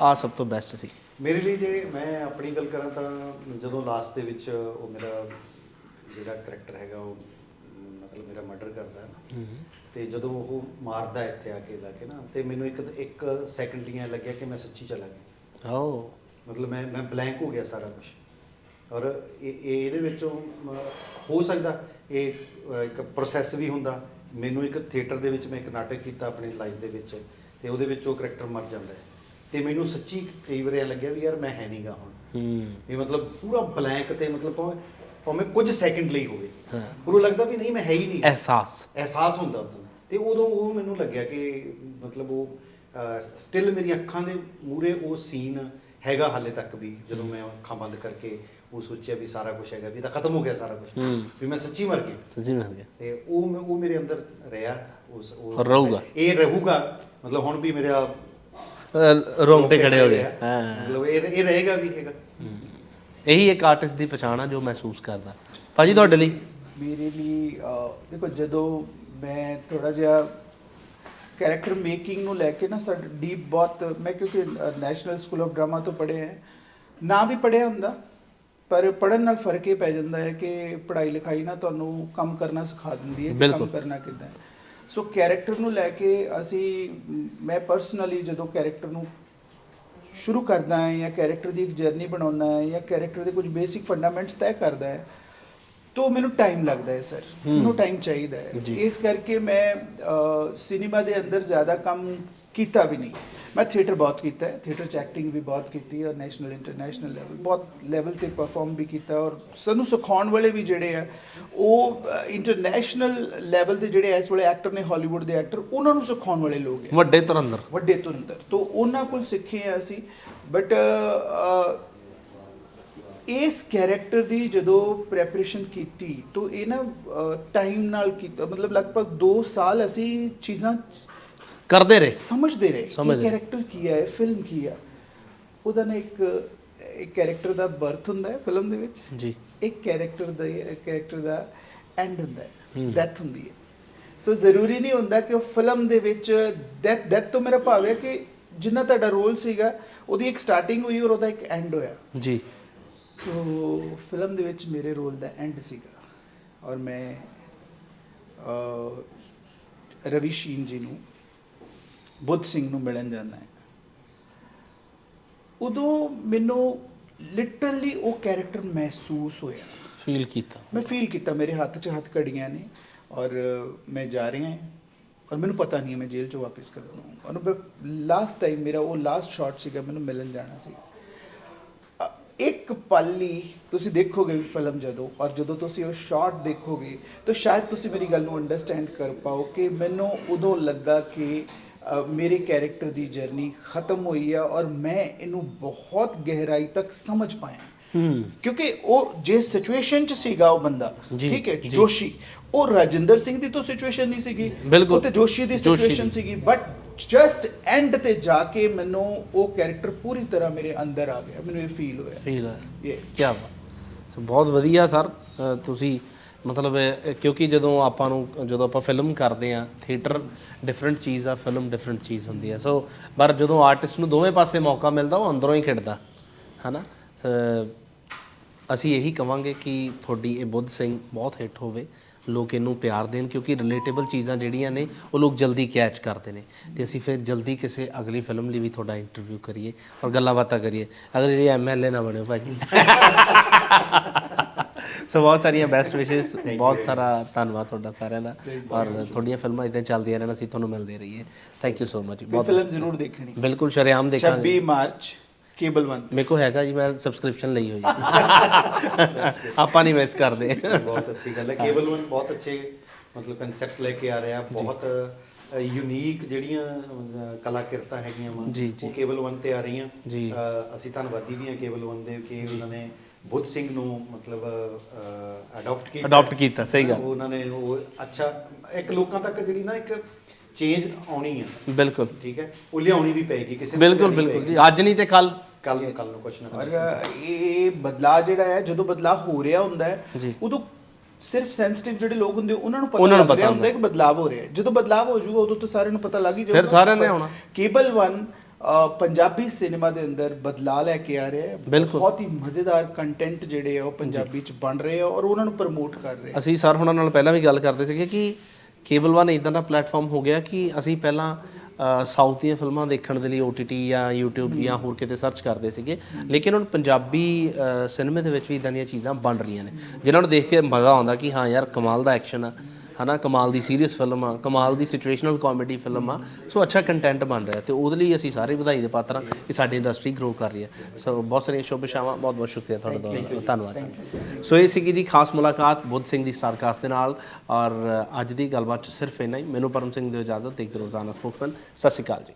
ਆਹ ਸਭ ਤੋਂ ਬੈਸਟ ਸੀ। ਮੇਰੇ ਲਈ ਜੇ ਮੈਂ ਆਪਣੀ ਗੱਲ ਕਰਾਂ ਤਾਂ ਜਦੋਂ ਲਾਸਟ ਦੇ ਵਿੱਚ ਉਹ ਮੇਰਾ ਜਿਹੜਾ ਕਰੈਕਟਰ ਹੈਗਾ ਉਹ ਮਤਲਬ ਮੇਰਾ ਮਰਡਰ ਕਰਦਾ ਹੈ ਨਾ। ਤੇ ਜਦੋਂ ਉਹ ਮਾਰਦਾ ਇੱਥੇ ਆ ਕੇ ਲਾ ਕੇ ਨਾ ਤੇ ਮੈਨੂੰ ਇੱਕ ਇੱਕ ਸੈਕਿੰਡ ਹੀ ਲੱਗਿਆ ਕਿ ਮੈਂ ਸੱਚੀ ਚਲਾ ਗਿਆ। ਓ ਮਤਲਬ ਮੈਂ ਮੈਂ ਬਲੈਂਕ ਹੋ ਗਿਆ ਸਾਰਾ ਕੁਝ ਔਰ ਇਹ ਇਹ- ਇਹਦੇ ਵਿੱਚੋਂ ਹੋ ਸਕਦਾ ਇਹ ਇੱਕ ਪ੍ਰੋਸੈਸ ਵੀ ਹੁੰਦਾ ਮੈਨੂੰ ਇੱਕ ਥੀਏਟਰ ਦੇ ਵਿੱਚ ਮੈਂ ਇੱਕ ਨਾਟਕ ਕੀਤਾ ਆਪਣੀ ਲਾਈਫ ਦੇ ਵਿੱਚ ਤੇ ਉਹਦੇ ਵਿੱਚ ਉਹ ਕਰੈਕਟਰ ਮਰ ਜਾਂਦਾ ਹੈ। ਤੇ ਮੈਨੂੰ ਸੱਚੀ ਕਈ ਵਾਰ ਇਹ ਲੱਗਿਆ ਵੀ ਯਾਰ ਮੈਂ ਹੈ ਨਹੀਂਗਾ ਹੁਣ। ਹੂੰ। ਵੀ ਮਤਲਬ ਪੂਰਾ ਬਲੈਂਕ ਤੇ ਮਤਲਬ ਭਾਵੇਂ ਭਾਵੇਂ ਕੁਝ ਸੈਕਿੰਡ ਲਈ ਹੋਵੇ। ਹਾਂ। ਪਰ ਉਹ ਲੱਗਦਾ ਵੀ ਨਹੀਂ ਮੈਂ ਹੈ ਹੀ ਨਹੀਂ ਅਹਿਸਾਸ। ਅਹਿਸਾਸ ਹੁੰਦਾ ਉਦੋਂ। ਤੇ ਉਦੋਂ ਉਹ ਮੈਨੂੰ ਲੱਗਿਆ ਕਿ ਮਤਲਬ ਉਹ ਸਟਿਲ ਮੇਰੀਆਂ ਅੱਖਾਂ ਦੇ ਮੂਰੇ ਉਹ ਸੀਨ ਹੈਗਾ ਹਾਲੇ ਤੱਕ ਵੀ ਜਦੋਂ ਮੈਂ ਅੱਖਾਂ ਬੰਦ ਕਰਕੇ ਉਹ ਸੋਚਿਆ ਵੀ ਸਾਰਾ ਕੁਝ ਹੈਗਾ ਵੀ ਤਾਂ ਖਤਮ ਹੋ ਗਿਆ ਸਾਰਾ ਕੁਝ। ਵੀ ਮੈਂ ਸੱਚੀ ਮਰ ਗਿਆ। ਸੱਚੀ ਮਿਲ ਗਿਆ। ਤੇ ਉਹ ਮੈਂ- ਉਹ ਮੇਰੇ ਅੰਦਰ ਰਿਹਾ ਉਸ ਔਰ ਰਹੂਗਾ। ਇਹ ਰਹੂਗਾ ਮਤਲਬ ਹੁਣ ਵੀ ਮੇਰੇ ਆ ਅਹ ਰੋਂਗਟੇ ਖੜੇ ਹੋ ਗਏ। ਹਾਂ। ਮਤਲਬ ਇਹ ਇਹ ਰਹੇਗਾ ਵੀ ਹੈਗਾ। ਇਹੀ ਇੱਕ ਆਰਟਿਸਟ ਦੀ ਪਛਾਣ ਆ ਜੋ ਮਹਿਸੂਸ ਕਰਦਾ। ਭਾਜੀ ਤੁਹਾਡੇ ਲਈ? ਮੇਰੇ ਲਈ ਅਹ, ਦੇਖੋ ਜਦੋਂ ਮੈਂ ਥੋੜਾ ਜਿਹਾ ਕੈਰੈਕਟਰ ਮੇਕਿੰਗ ਨੂੰ ਲੈ ਕੇ ਨਾ ਸਾਡਾ ਡੀਪ ਬਹੁਤ ਮੈਂ ਕਿਉਂਕਿ ਨੈਸ਼ਨਲ ਸਕੂਲ ਆਫ ਡਰਾਮਾ ਤੋਂ ਪੜ੍ਹੇ ਹੈ। ਨਾ ਵੀ ਪੜ੍ਹਿਆ ਹੁੰਦਾ ਪਰ ਪੜ੍ਹਨ ਨਾਲ ਫ਼ਰਕ ਇਹ ਪੈ ਜਾਂਦਾ ਹੈ ਕਿ ਪੜ੍ਹਾਈ ਲਿਖਾਈ ਨਾ ਤੁਹਾਨੂੰ ਕੰਮ ਕਰਨਾ ਸਿਖਾ ਦਿੰਦੀ ਹੈ ਕਿ ਕੰਮ। ਕਰਨਾ ਕਿੱਦਾਂ ਹੈ ਸੋ ਕੈਰੈਕਟਰ ਨੂੰ ਲੈ ਕੇ ਅਸੀਂ ਮ, ਪਰਸਨਲੀ ਜਦੋਂ ਕੈਰੈਕਟਰ ਨੂੰ ਸ਼ੁਰੂ ਕਰਦਾ ਹੈ ਜਾਂ ਕੈਰੈਕਟਰ ਦੀ ਇੱਕ ਜਰਨੀ ਬਣਾਉਣਾ ਹੈ ਜਾਂ ਕੈਰੈਕਟਰ ਦੇ ਕੁਝ ਬੇਸਿਕ ਫੰਡਾਮੈਂਟਸ ਤੈਅ ਕਰਦਾ ਹੈ ਤੋ ਮੈਨੂੰ ਟਾਈਮ ਲੱਗਦਾ ਹੈ ਸਰ ਮੈਨੂੰ ਟਾਈਮ ਚਾਹੀਦਾ ਹੈ। ਇਸ ਕਰਕੇ ਮੈਂ ਸਿਨੇਮਾ ਦੇ ਅੰਦਰ ਜ਼ਿਆਦਾ ਕੰਮ ਕੀਤਾ ਵੀ ਨਹੀਂ। ਮੈਂ ਥੀਏਟਰ ਬਹੁਤ ਕੀਤਾ ਹੈ। ਥੀਏਟਰ ਚ ਐਕਟਿੰਗ ਵੀ ਬਹੁਤ ਕੀਤੀ ਹੈ ਔਰ ਨੈਸ਼ਨਲ ਇੰਟਰਨੈਸ਼ਨਲ ਲੈਵਲ ਬਹੁਤ ਲੈਵਲ ਤੇ ਪਰਫਾਰਮ ਵੀ ਕੀਤਾ ਔਰ ਸਾਨੂੰ ਸਿਖਾਉਣ ਵਾਲੇ ਵੀ ਜਿਹੜੇ ਆ ਉਹ ਇੰਟਰਨੈਸ਼ਨਲ ਲੈਵਲ ਤੇ ਜਿਹੜੇ ਇਸ ਵੇਲੇ ਐਕਟਰ ਨੇ ਹਾਲੀਵੁੱਡ ਦੇ ਐਕਟਰ ਉਹਨਾਂ ਨੂੰ ਸਿਖਾਉਣ ਵਾਲੇ ਲੋਕ ਹੈ ਵੱਡੇ ਧੁਰੰਦਰ ਵੱਡੇ ਤੁਰਿੰਦਰ ਤੋਂ ਉਹਨਾਂ ਕੋਲ ਸਿੱਖੇ ਆ ਅਸੀਂ। ਬਟ ਇਸ ਕੈਰੈਕਟਰ ਦੀ ਜਦੋਂ ਪ੍ਰੈਪਰੇਸ਼ਨ ਕੀਤੀ ਤੋਂ ਇਹ ਨਾ ਟਾਈਮ ਨਾਲ ਕੀਤਾ ਮਤਲਬ ਲਗਭਗ 2 ਸਾਲ ਅਸੀਂ ਚੀਜ਼ਾਂ ਕਰਦੇ ਰਹੇ। ਸਮਝਦੇ ਰਹੇ ਕਿ। ਕੈਰੈਕਟਰ ਕੀ ਹੈ ਫਿਲਮ ਕੀ ਹੈ। ਉਹਦਾ ਨਾ ਇੱਕ ਇੱਕ ਕੈਰੈਕਟਰ ਦਾ ਬਰਥ ਹੁੰਦਾ ਹੈ ਫਿਲਮ ਦੇ ਵਿੱਚ। ਜੀ। ਇੱਕ ਕੈਰੈਕਟਰ ਦਾ ਕੈਰੈਕਟਰ ਦਾ ਐਂਡ ਹੁੰਦਾ ਹੈ। ਡੈਥ ਹੁੰਦੀ ਹੈ। ਸੋ ਜ਼ਰੂਰੀ ਨਹੀਂ ਹੁੰਦਾ ਕਿ ਉਹ ਫਿਲਮ ਦੇ ਵਿੱਚ ਡੈਥ ਡੈਥ ਤੋਂ ਮੇਰਾ ਭਾਵ ਹੈ ਕਿ ਜਿੰਨਾ ਤੁਹਾਡਾ ਰੋਲ ਸੀਗਾ ਉਹਦੀ ਇੱਕ ਸਟਾਰਟਿੰਗ ਹੋਈ ਔਰ ਉਹਦਾ ਇੱਕ ਐਂਡ ਹੋਇਆ। ਜੀ। ਤੋ ਫਿਲਮ ਦੇ ਵਿੱਚ ਮੇਰੇ ਰੋਲ ਦਾ ਐਂਡ ਸੀਗਾ। ਔਰ ਮੈਂ ਰਵੀ ਸ਼ੀਨ ਜੀ ਨੂੰ ਬੁੱਧ ਸਿੰਘ ਨੂੰ ਮਿਲਣ ਜਾਣਾ ਹੈ। ਉਦੋਂ ਮੈਨੂੰ ਲਿਟਰਲੀ ਉਹ ਕੈਰੈਕਟਰ ਮਹਿਸੂਸ ਹੋਇਆ। ਫੀਲ ਕੀਤਾ। ਮੈਂ ਫੀਲ ਕੀਤਾ ਮੇਰੇ ਹੱਥ 'ਚ ਹੱਥ ਘੜੀਆਂ ਨੇ ਔਰ ਮੈਂ ਜਾ ਰਿਹਾ ਹਾਂ ਔਰ ਮੈਨੂੰ ਪਤਾ ਨਹੀਂ ਹੈ ਮੈਂ ਜੇਲ੍ਹ 'ਚੋਂ ਵਾਪਸ ਕਦੋਂ ਆਊਂਗਾ ਔਰ ਲਾਸਟ ਟਾਈਮ ਮੇਰਾ ਉਹ ਲਾਸਟ ਸ਼ਾਟ ਸੀਗਾ ਮੈਨੂੰ ਮਿਲਣ ਜਾਣਾ ਸੀ ਇੱਕ ਪਲ ਲਈ ਤੁਸੀਂ ਦੇਖੋਗੇ ਵੀ ਫਿਲਮ ਜਦੋਂ ਔਰ ਜਦੋਂ ਤੁਸੀਂ ਉਹ ਸ਼ਾਟ ਦੇਖੋਗੇ ਤਾਂ ਸ਼ਾਇਦ ਤੁਸੀਂ ਮੇਰੀ ਗੱਲ ਨੂੰ ਅੰਡਰਸਟੈਂਡ ਕਰ ਪਾਓ ਕਿ ਮੈਨੂੰ ਉਦੋਂ ਲੱਗਾ ਕਿ ਮੇਰੇ ਕੈਰੈਕਟਰ ਦੀ ਜਰਨੀ ਖਤਮ ਹੋਈ ਆ ਔਰ ਮੈਂ ਇਹਨੂੰ ਬਹੁਤ ਗਹਿਰਾਈ ਤੱਕ ਸਮਝ ਪਾਇਆ। ਹੂੰ। ਕਿਉਂਕਿ ਉਹ ਜੇ ਸਿਚੁਏਸ਼ਨ ਚ ਸੀਗਾ ਉਹ ਬੰਦਾ ਠੀਕ ਹੈ। ਜੋਸ਼ੀ। ਉਹ ਰਾਜਿੰਦਰ ਸਿੰਘ ਦੀ ਤਾਂ ਸਿਚੁਏਸ਼ਨ ਨਹੀਂ ਸੀਗੀ। ਉਹ ਤੇ ਜੋਸ਼ੀ ਦੀ ਸਿਚੁਏਸ਼ਨ। ਸੀਗੀ। ਬਟ ਜਸਟ ਐਂਡ ਤੇ ਜਾ ਕੇ ਮੈਨੂੰ ਉਹ ਕੈਰੈਕਟਰ ਪੂਰੀ ਤਰ੍ਹਾਂ ਮੇਰੇ ਅੰਦਰ ਆ ਗਿਆ ਮੈਨੂੰ ਇਹ ਫੀਲ ਹੋਇਆ। ਫੀਲ ਹੈ ਯੈਸ ਕੀ ਬਾਤ। ਸੋ ਬਹੁਤ ਵਧੀਆ ਸਰ ਤੁਸੀਂ ਮਤਲਬ ਕਿਉਂਕਿ ਜਦੋਂ ਆਪਾਂ ਨੂੰ ਜਦੋਂ ਆਪਾਂ ਫਿਲਮ ਕਰਦੇ ਆ ਥੀਏਟਰ ਡਿਫਰੈਂਟ ਚੀਜ਼ ਆ ਫਿਲਮ ਡਿਫਰੈਂਟ ਚੀਜ਼ ਹੁੰਦੀ ਆ। ਸੋ ਪਰ ਜਦੋਂ ਆਰਟਿਸਟ ਨੂੰ ਦੋਵੇਂ ਪਾਸੇ ਮੌਕਾ ਮਿਲਦਾ ਉਹ ਅੰਦਰੋਂ ਹੀ ਖਿੜਦਾ ਹਨਾ? ਅ, ਅਸੀਂ ਇਹੀ ਕਵਾਂਗੇ ਕਿ ਤੁਹਾਡੀ ਇਹ ਬੁੱਧ ਸਿੰਘ ਬਹੁਤ ਹਿੱਟ ਹੋਵੇ ਲੋਕ ਇਹਨੂੰ ਪਿਆਰ ਦੇਣ ਕਿਉਂਕਿ ਰਿਲੇਟੇਬਲ ਚੀਜ਼ਾਂ ਜਿਹੜੀਆਂ ਨੇ ਉਹ ਲੋਕ ਜਲਦੀ ਕੈਚ ਕਰਦੇ ਨੇ। ਤੇ ਅਸੀਂ ਫਿਰ ਜਲਦੀ ਕਿਸੇ ਅਗਲੀ ਫਿਲਮ ਲਈ ਵੀ ਤੁਹਾਡਾ ਇੰਟਰਵਿਊ ਕਰੀਏ ਔਰ ਗੱਲਾਂ ਬਾਤਾਂ ਕਰੀਏ। ਅਗਰ ਇਹ ਐਮਐਲਏ ਨਾ ਬਣਿਓ ਭਾਜੀ। ਸੋ ਬਹੁਤ ਸਾਰੀਆਂ ਬੈਸਟ ਵਿਸ਼ੇਸ ਬਹੁਤ ਸਾਰਾ ਧੰਨਵਾਦ ਤੁਹਾਡਾ ਸਾਰਿਆਂ ਦਾ। ਔਰ ਤੁਹਾਡੀਆਂ ਫਿਲਮਾਂ ਇਦਾਂ ਚੱਲਦੀਆਂ ਰਹਿਣ ਅਸੀਂ ਤੁਹਾਨੂੰ ਮਿਲਦੇ ਰਹੀਏ। ਥੈਂਕ ਯੂ ਸੋ ਮਚ ਬਹੁਤ ਫਿਲਮ ਜ਼ਰੂਰ ਦੇਖਣੀ। ਬਿਲਕੁਲ ਸ਼ਰੇਆਮ ਦੇਖਾਂਗੇ। 26 ਮਾਰਚ ਕੇਬਲ 1 ਮੇਰੇ ਕੋ ਹੈਗਾ ਜੀ ਮੈਂ ਸਬਸਕ੍ਰਿਪਸ਼ਨ ਲਈ ਹੋਈ। ਆਪਾਂ ਨਹੀਂ ਮਿਸ ਕਰਦੇ। ਬਹੁਤ ਅੱਛੀ ਗੱਲ ਹੈ। ਕੇਬਲ ਵਨ ਬਹੁਤ ਅੱਛੇ ਮਤਲਬ ਕਨਸੈਪਟ ਲੈ ਕੇ ਆ ਰਿਹਾ। ਬਹੁਤ ਯੂਨੀਕ ਜਿਹੜੀਆਂ ਕਲਾਕਿਰਤਾਂ ਹੈਗੀਆਂ ਵਾ। ਉਹ ਕੇਬਲ ਵਨ ਤੇ ਆ ਰਹੀਆਂ। ਅਸੀਂ ਧੰਨਵਾਦੀ ਵੀ ਹਾਂ ਕੇਬਲ ਵਨ ਦੇ ਕਿ ਉਹਨਾਂ ਨੇ ਬੁੱਧ ਸਿੰਘ ਨੂੰ ਮਤਲਬ ਅਡਾਪਟ ਕੀਤਾ। Adopt ਕੀਤਾ, ਸਹੀ ਗੱਲ। ਉਹਨਾਂ ਨੇ ਉਹ ਅੱਛਾ ਇੱਕ ਲੋਕਾਂ ਤੱਕ ਜਿਹੜੀ ਨਾ ਇੱਕ ਚੇਂਜ ਆਉਣੀ ਆ। ਬਿਲਕੁਲ। ਠੀਕ ਹੈ? ਉਹ ਲਿਆਉਣੀ ਵੀ ਪਏਗੀ ਕਿਸੇ ਬਿਲਕੁਲ ਬਿਲਕੁਲ। ਜੀ ਅੱਜ ਨਹੀਂ ਤੇ ਕੱਲ ਕੱਲ ਨੂੰ ਕੱਲ ਨੂੰ ਕੁਛ ਨਾ ਔਰ ਇਹ ਬਦਲਾਅ ਜਿਹੜਾ ਹੈ ਜਦੋਂ ਬਦਲਾਅ ਹੋ ਰਿਹਾ ਹੁੰਦਾ ਹੈ। ਉਦੋਂ ਸਿਰਫ ਸੈਂਸਿਟਿਵ ਜਿਹੜੇ ਲੋਕ ਹੁੰਦੇ ਉਹਨਾਂ ਨੂੰ ਪਤਾ ਲੱਗ ਰਿਹਾ ਹੁੰਦਾ ਕਿ ਬਦਲਾਅ ਹੋ ਰਿਹਾ ਹੈ। ਜਦੋਂ ਬਦਲਾਅ ਹੋ ਜਾਊਗਾ ਉਦੋਂ ਤਾਂ ਸਾਰਿਆਂ ਨੂੰ ਪਤਾ ਲੱਗ ਹੀ ਜਾਊਗਾ। ਫਿਰ ਸਾਰਿਆਂ ਨੇ ਆਉਣਾ। ਕੇਬਲ 1 ਪੰਜਾਬੀ ਸਿਨੇਮਾ ਦੇ ਅੰਦਰ ਬਦਲਾਅ ਲੈ ਕੇ ਆ ਰਿਹਾ ਹੈ। ਬਿਲਕੁਲ। ਬਹੁਤ ਹੀ ਮਜ਼ੇਦਾਰ ਕੰਟੈਂਟ ਜਿਹੜੇ ਆ ਉਹ ਪੰਜਾਬੀ ਚ ਬਣ ਰਹੇ ਆ ਔਰ ਉਹਨਾਂ ਨੂੰ ਪ੍ਰਮੋਟ ਕਰ ਰਹੇ ਆ। ਅਸੀਂ ਸਰ ਹੁਣਾਂ ਨਾਲ ਪਹਿਲਾਂ ਵੀ ਗੱਲ ਕਰਦੇ ਸੀਗੇ ਕਿ ਕੇਬਲ ਵਨ ਇਦਾਂ ਦਾ ਪਲੇਟਫਾਰਮ ਹੋ ਗਿਆ ਕਿ ਅਸੀਂ ਪਹਿਲਾਂ ਸਾਊਥ ਦੀਆਂ ਫਿਲਮਾਂ ਦੇਖਣ ਦੇ ਲਈ OTT ਜਾਂ YouTube ਜਾਂ ਹੋਰ ਕਿਤੇ ਸਰਚ ਕਰਦੇ ਸੀਗੇ। ਲੇਕਿਨ ਹੁਣ ਪੰਜਾਬੀ ਸਿਨੇਮੇ ਦੇ ਵਿੱਚ ਵੀ ਇਦਾਂ ਦੀਆਂ ਚੀਜ਼ਾਂ ਬਣ ਰਹੀਆਂ ਨੇ। ਜਿਨ੍ਹਾਂ ਨੂੰ ਦੇਖ ਕੇ ਮਜ਼ਾ ਆਉਂਦਾ ਕਿ ਹਾਂ ਯਾਰ ਕਮਾਲ ਦਾ ਐਕਸ਼ਨ ਆ। ਹਨਾ ਕਮਾਲ ਦੀ ਸੀਰੀਅਸ ਫਿਲਮ ਆ ਕਮਾਲ ਦੀ ਸਿਚੁਏਸ਼ਨਲ ਕਾਮੇਡੀ ਫਿਲਮ ਆ। ਸੋ ਅੱਛਾ ਕੰਟੈਂਟ ਬਣ ਰਿਹਾ ਤੇ ਉਹਦੇ ਲਈ ਅਸੀਂ ਸਾਰੇ ਵਧਾਈ ਦੇ ਪਾਤਰ ਹਾਂ ਕਿ ਸਾਡੀ ਇੰਡਸਟਰੀ ਗਰੋ ਕਰ ਰਹੀ ਹੈ ਸੋ ਬਹੁਤ ਸਾਰੀਆਂ ਸ਼ੁਭ ਇਛਾਵਾਂ ਬਹੁਤ ਬਹੁਤ ਸ਼ੁਕਰੀਆ ਤੁਹਾਡਾ ਧੰਨਵਾਦ। ਸੋ ਇਹ ਸੀਗੀ ਜੀ ਖਾਸ ਮੁਲਾਕਾਤ ਬੁੱਧ ਸਿੰਘ ਦੀ ਸਟਾਰਕਾਸਟ ਦੇ ਨਾਲ ਔਰ ਅੱਜ ਦੀ ਗੱਲਬਾਤ ਚ ਸਿਰਫ ਇੰਨਾ ਹੀ। ਮੈਨੂੰ ਪਰਮ ਸਿੰਘ ਦੇ ਇਜਾਜ਼ਤ ਦੇਖਦੇ ਰੋਜ਼ਾਨਾ ਸਪੋਕਸਮੈਨ ਸਤਿ ਸ਼੍ਰੀ ਅਕਾਲ ਜੀ।